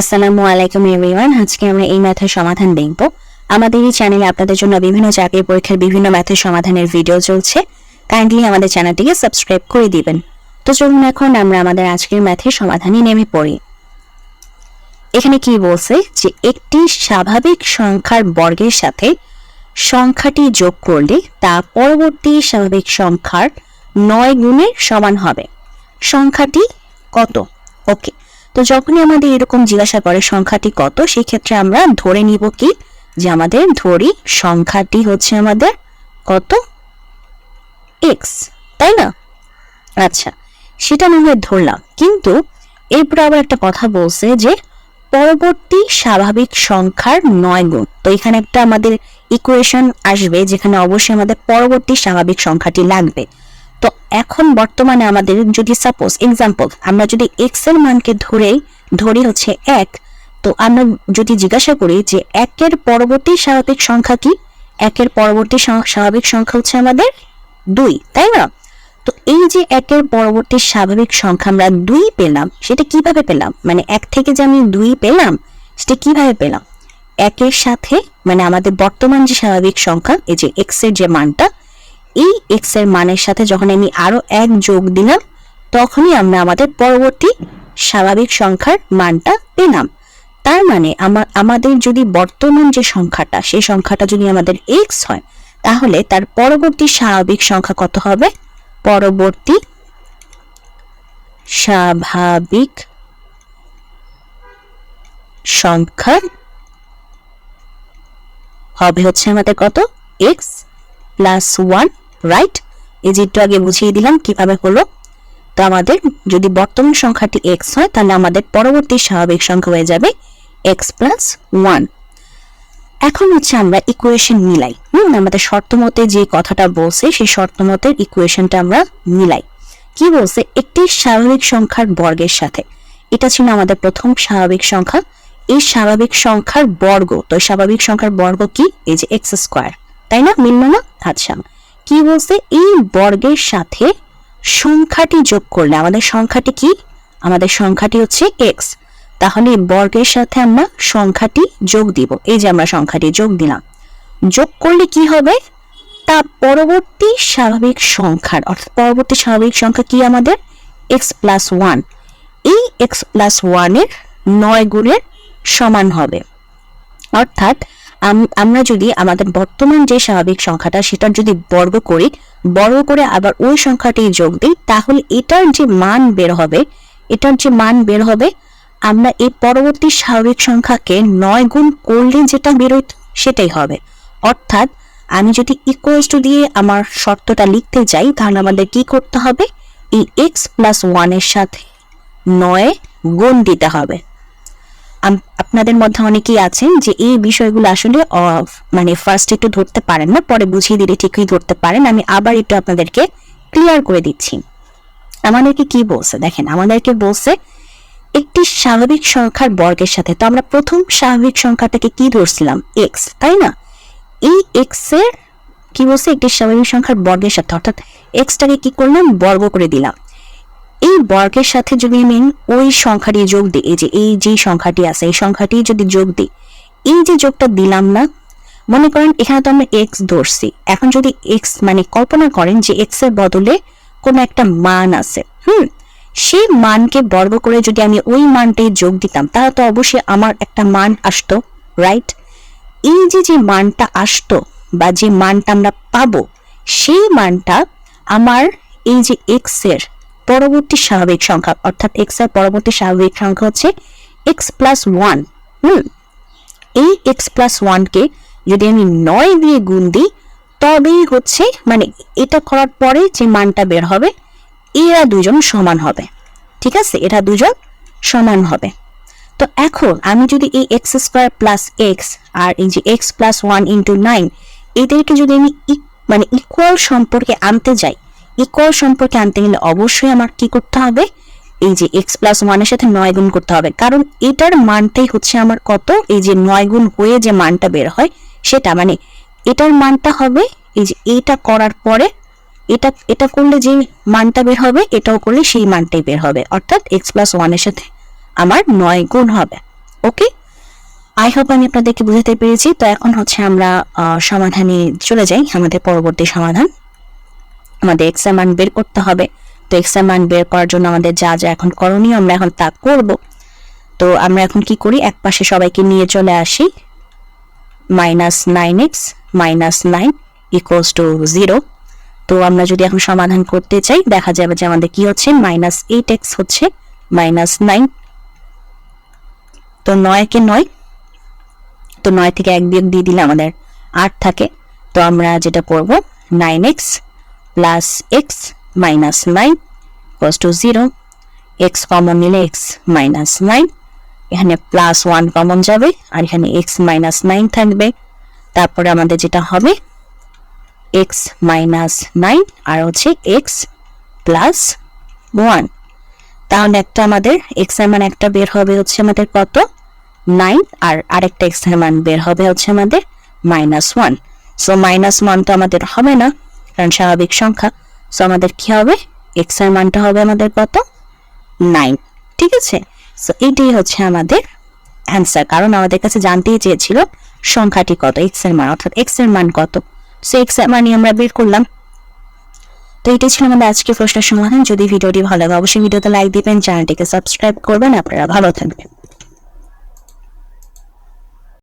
আসসালামু আলাইকুম এভরিওয়ান আজকে আমরা এই ম্যাথের সমাধান দেখব। আমাদের এই চ্যানেলে আপনাদের জন্য বিভিন্ন চাকরির পরীক্ষার বিভিন্ন ম্যাথের সমাধানের ভিডিও চলছে। কাইন্ডলি আমাদের চ্যানেলটিকে সাবস্ক্রাইব করে দিবেন। তো চলুন এখন আমরা আমাদের আজকের ম্যাথের সমাধানে নেমে পড়ি। এখানে কি বলছে? যে একটি স্বাভাবিক সংখ্যার বর্গের সাথে সংখ্যাটি যোগ করলে তা পরবর্তী স্বাভাবিক সংখ্যার নয় গুণের সমান হবে। সংখ্যাটি কত? ওকে তো যখনই আমাদের এরকম জিজ্ঞাসা করে সংখ্যাটি কত সেই ক্ষেত্রে আমরা ধরে নিব কি? যে আমাদের ধরি সংখ্যাটি হচ্ছে আমাদের কত? এক্স তাই না? আচ্ছা সেটা হয় ধরলাম। কিন্তু এরপরে আবার একটা কথা বলছে যে পরবর্তী স্বাভাবিক সংখ্যার নয় গুণ। তো এখানে একটা আমাদের ইকুয়েশন আসবে যেখানে অবশ্যই আমাদের পরবর্তী স্বাভাবিক সংখ্যাটি লাগবে। তো এখন বর্তমানে আমাদের যদি সাপোজ এক্সাম্পল আমরা যদি এক্সের মানকে ধরেই, ধরি হচ্ছে এক, তো আমরা যদি জিজ্ঞাসা করি যে একের পরবর্তী স্বাভাবিক সংখ্যা কি? একের পরবর্তী স্বাভাবিক সংখ্যা হচ্ছে আমাদের দুই, তাই না? তো এই যে একের পরবর্তী স্বাভাবিক সংখ্যা আমরা দুই পেলাম, সেটা কীভাবে পেলাম? মানে এক থেকে যে আমি দুই পেলাম, সেটা কীভাবে পেলাম? একের সাথে মানে আমাদের বর্তমান যে স্বাভাবিক সংখ্যা, এই যে এক্সের যে মানটা এই এক্সের মানের সাথে যখন আমি আরও এক যোগ দিলাম, তখনই আমরা আমাদের পরবর্তী স্বাভাবিক সংখ্যার মানটা পেলাম। তার মানে আমার আমাদের যদি বর্তমান যে সংখ্যাটা, সেই সংখ্যাটা যদি আমাদের এক্স হয়, তাহলে তার পরবর্তী স্বাভাবিক সংখ্যা কত হবে? পরবর্তী স্বাভাবিক সংখ্যা হবে হচ্ছে আমাদের কত? এক্স প্লাস ওয়ান রাইট এই যে একটু আগে বুঝিয়ে দিলাম কীভাবে হলো। তো আমাদের যদি বর্তমান সংখ্যাটি এক্স হয়, তাহলে আমাদের পরবর্তী স্বাভাবিক সংখ্যা হয়ে যাবে এক্স প্লাস ওয়ান এখন হচ্ছে আমরা ইকুয়েশন মিলাই। হুম, আমাদের শর্ত মতে যে কথাটা বলছে, সেই শর্ত মতে ইকুয়েশনটা আমরা মিলাই। কি বলছে? একটি স্বাভাবিক সংখ্যার বর্গের সাথে। এটা ছিল আমাদের প্রথম স্বাভাবিক সংখ্যা। এই স্বাভাবিক সংখ্যার বর্গ, তো স্বাভাবিক সংখ্যার বর্গ কি? এই যে এক্স স্কোয়ার তাই না? মিলল না? আচ্ছা। কি বলছে? এই বর্গের সাথে সংখ্যাটি যোগ করলে, আমাদের সংখ্যাটি কি? আমাদের সংখ্যাটি হচ্ছে এক্স তাহলে বর্গের সাথে আমরা সংখ্যাটি যোগ দিব। এই যে আমরা সংখ্যাটি যোগ দিলাম। যোগ করলে কি হবে? তা পরবর্তী স্বাভাবিক সংখ্যার, অর্থাৎ পরবর্তী স্বাভাবিক সংখ্যা কি আমাদের? এক্স প্লাস ওয়ান এই এক্স প্লাস ওয়ানের নয় গুণের সমান হবে। অর্থাৎ আমরা যদি আমাদের বর্তমান যে স্বাভাবিক সংখ্যাটা সেটার যদি বর্গ করি, বর্গ করে আবার ওই সংখ্যাটি যোগ দিই, তাহলে এটার যে মান বের হবে, এটার যে মান বের হবে, আমরা এই পরবর্তী স্বাভাবিক সংখ্যাকে নয় গুণ করলে যেটা বেরোয় সেটাই হবে। অর্থাৎ আমি যদি ইকুয়ালস টু দিয়ে আমার শর্তটা লিখতে চাই তাহলে আমাদের কি করতে হবে? এই এক্স প্লাস ওয়ানের সাথে নয় গুণ দিতে হবে। আপনাদের মধ্যে অনেকেই আছেন যে এই বিষয়গুলো আসলে মানে ফার্স্ট একটু ধরতে পারেন না, পরে বুঝিয়ে দিলে ঠিকই ধরতে পারেন। আমি আবার একটু আপনাদেরকে ক্লিয়ার করে দিচ্ছি। আমাদেরকে কি বলছে? দেখেন, আমাদেরকে বলছে, একটি স্বাভাবিক সংখ্যার বর্গের সাথে, তো আমরা প্রথম স্বাভাবিক সংখ্যাটাকে কি ধরছিলাম? এক্স তাই না? এই এক্সের, কি বলছে? একটি স্বাভাবিক সংখ্যার বর্গের সাথে, অর্থাৎ এক্সটাকে কি করলাম? বর্গ করে দিলাম। এই বর্গের সাথে যদি আমি ওই সংখ্যাটি যোগ দিই, এই যে এই যে সংখ্যাটি আছে, এই সংখ্যাটি যদি যোগ দিই, এই যে যোগটা দিলাম না, মনে করেন এখানে তো আমরা এক্স ধরছি। এখন যদি এক্স মানে কল্পনা করেন যে এক্সের বদলে কোনো একটা মান আছে, হুম? সেই মানকে বর্গ করে যদি আমি ওই মানটাই যোগ দিতাম, তাহলে তো অবশ্যই আমার একটা মান আসতো রাইট এই যে যে মানটা আসতো বা যে মানটা আমরা পাবো, সেই মানটা আমার এই যে এক্সের পরবর্তী স্বাভাবিক সংখ্যা, অর্থাৎ এক্সের পরবর্তী স্বাভাবিক সংখ্যা হচ্ছে এক্স প্লাস ওয়ান হুম? এই এক্স প্লাস ওয়ানকে যদি আমি নয় দিয়ে গুণ দিই, তবেই হচ্ছে মানে এটা করার পরে যে মানটা বের হবে, এরা দুজন সমান হবে। ঠিক আছে? এরা দুজন সমান হবে। তো এখন আমি যদি এই এক্স স্কোয়ার প্লাস এক্স আর এই যে x plus one into nine এদেরকে যদি আমি ই- মানে ইকুয়াল সম্পর্কে আনতে যাই ইকুয়াল সম্পর্কে আনতে গেলে অবশ্যই আমার কি করতে হবে? এই যে এক্স প্লাস ওয়ানের সাথে নয় গুণ করতে হবে। কারণ এটার মানটাই হচ্ছে আমার কত? এই যে নয় গুণ হয়ে যে মানটা বের হয় সেটা মানে এটার মানটা হবে, এই যে এটা করার পরে এটা এটা করলে যে মানটা বের হবে, এটাও করলে সেই মানটাই বের হবে। অর্থাৎ এক্স প্লাস ওয়ানের সাথে আমার নয় গুণ হবে। ওকে? আই হোপ আমি আপনাদেরকে বুঝাতে পেরেছি। তো এখন হচ্ছে আমরা সমাধানে চলে যাই, আমাদের পরবর্তী সমাধান। আমাদের এক্স মান বের করতে হবে। তো এক্স মান বের করার জন্য আমাদের যা যা এখন করণীয় আমরা এখন তা করব। তো আমরা এখন কি করি? এক পাশে সবাইকে নিয়ে চলে আসি। Minus nine x minus nine equals to zero তো আমরা যদি এখন সমাধান করতে চাই, দেখা যাবে যে আমাদের কি হচ্ছে? মাইনাস এইট এক্স হচ্ছে মাইনাস নাইন তো নয়কে নয়। তো নয় থেকে এক বিয়োগ দিয়ে দিলে আমাদের আট থাকে। তো আমরা যেটা করব nine x plus x minus nine equals to zero x common নিলে এক্স মাইনাস নাইন এখানে প্লাস ওয়ান কমন যাবে, আর এখানে এক্স মাইনাস নাইন থাকবে। তারপরে আমাদের যেটা হবে এক্স মাইনাস নাইন আর হচ্ছে এক্স প্লাস ওয়ান তাহলে একটা আমাদের এক্সের মান একটা বের হবে হচ্ছে আমাদের কত? নাইন আর আরেকটা এক্সের মান বের হবে হচ্ছে আমাদের minus one so minus one তো আমাদের হবে না। কারণ স্বাভাবিক সংখ্যা। সো আমাদের কি হবে? এক্সের মানটা হবে আমাদের কত? নাইন। ঠিক আছে? সো এটাই হচ্ছে আমাদের অ্যান্সার কারণ আমাদের কাছে জানতেই চেয়েছিল সংখ্যাটি কত এক্সের মান। অর্থাৎ এক্সের মান কত? সো এক্সের মানই আমরা বের করলাম। তো এটাই ছিল আমাদের আজকে প্রশ্নের সমাধান। যদি ভিডিওটি ভালো লাগে, অবশ্যই ভিডিওতে লাইক দিবেন, চ্যানেলটিকে সাবস্ক্রাইব করবেন। আপনারা ভালো থাকবেন।